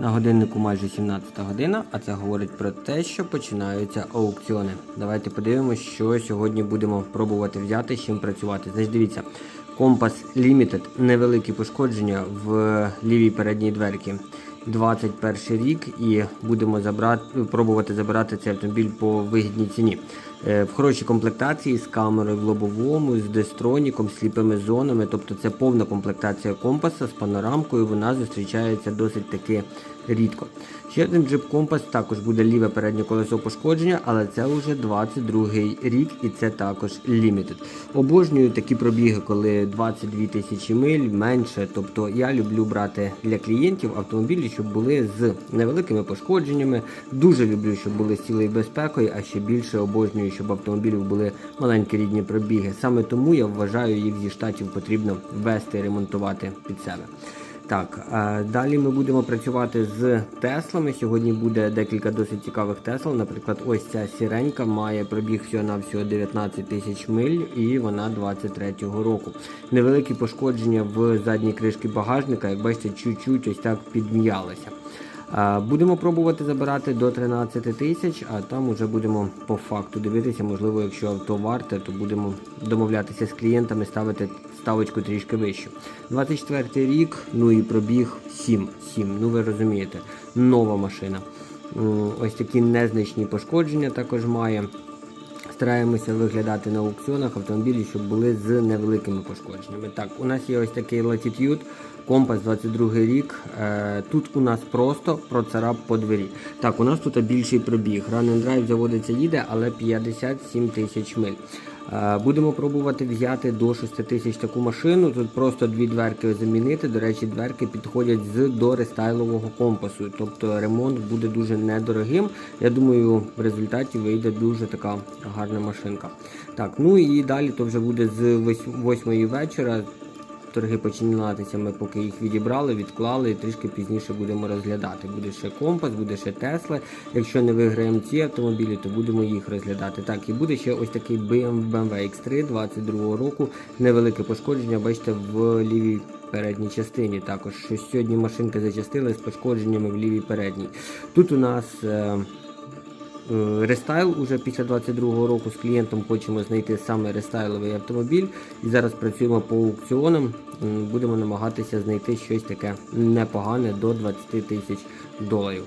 На годиннику майже 17 година, а це говорить про те, що починаються аукціони. Давайте подивимося, що сьогодні будемо пробувати взяти, з чим працювати. Значить, дивіться, компас Limited, невеликі пошкодження в лівій передній дверці. 21 рік і будемо забрати, пробувати забирати цей автомобіль по вигідній ціні. Е, В хорошій комплектації з камерою в лобовому, з дестроніком, сліпими зонами. Тобто це повна комплектація компаса з панорамкою. Вона зустрічається досить таки рідко. Ще один джип компас також буде ліве переднє колесо пошкодження, але це вже 22 рік і це також limited. Обожнюю такі пробіги, коли 22 тисячі миль менше. Тобто я люблю брати для клієнтів автомобілі, щоб були з невеликими пошкодженнями. Дуже люблю, щоб були з цілою безпекою, а ще більше обожнюю, щоб автомобілів були маленькі рідні пробіги. Саме тому я вважаю, їх зі штатів потрібно ввести, ремонтувати під себе. Так, е, далі ми будемо працювати з Теслами. Сьогодні буде декілька досить цікавих Тесл. Наприклад, ось ця сіренька має пробіг всього на всього 19 тисяч миль і вона 23-го року. Невеликі пошкодження в задній кришці багажника, як бачите, чуть-чуть ось так підм'ялися. Будемо пробувати забирати до 13 тисяч, а там вже будемо по факту дивитися. Можливо, якщо авто варте, то будемо домовлятися з клієнтами, ставити ставочку трішки вищу. 24 рік, ну і пробіг 7. 7. Ну ви розумієте, нова машина. Ось такі незначні пошкодження також має. Стараємося виглядати на аукціонах автомобілі, щоб були з невеликими пошкодженнями. Так, у нас є ось такий Latitude, компас 22 рік. Е, тут у нас просто процарап по двері. Так, у нас тут більший пробіг. Run and Drive заводиться, їде, але 57 тисяч миль. Е, Будемо пробувати взяти до 6 тисяч таку машину. Тут просто дві дверки замінити. До речі, дверки підходять з до рестайлового компасу. Тобто ремонт буде дуже недорогим. Я думаю, в результаті вийде дуже така гарна машинка. Так, ну і далі то вже буде з 8 вечора. Торги починатися, ми поки їх відібрали, відклали і трішки пізніше будемо розглядати. Буде ще компас, буде ще Тесла. Якщо не виграємо ці автомобілі, то будемо їх розглядати. Так, і буде ще ось такий BMW X3 22 року. Невелике пошкодження, бачите, в лівій передній частині. Також що сьогодні машинка зачастила з пошкодженнями в лівій передній. Тут у нас. Е, Рестайл уже після 22-го року з клієнтом хочемо знайти саме рестайловий автомобіль. І зараз працюємо по аукціонам. Будемо намагатися знайти щось таке непогане до 20 тисяч доларів.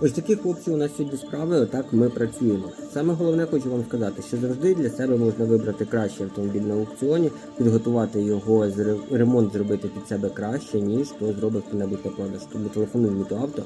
Ось такі хлопці у нас сьогодні справи, отак ми працюємо. Саме головне хочу вам сказати, що завжди для себе можна вибрати кращий автомобіль на аукціоні, підготувати його, ремонт зробити під себе краще, ніж то зробить хто-небудь на продаж. Тому телефонуй в авто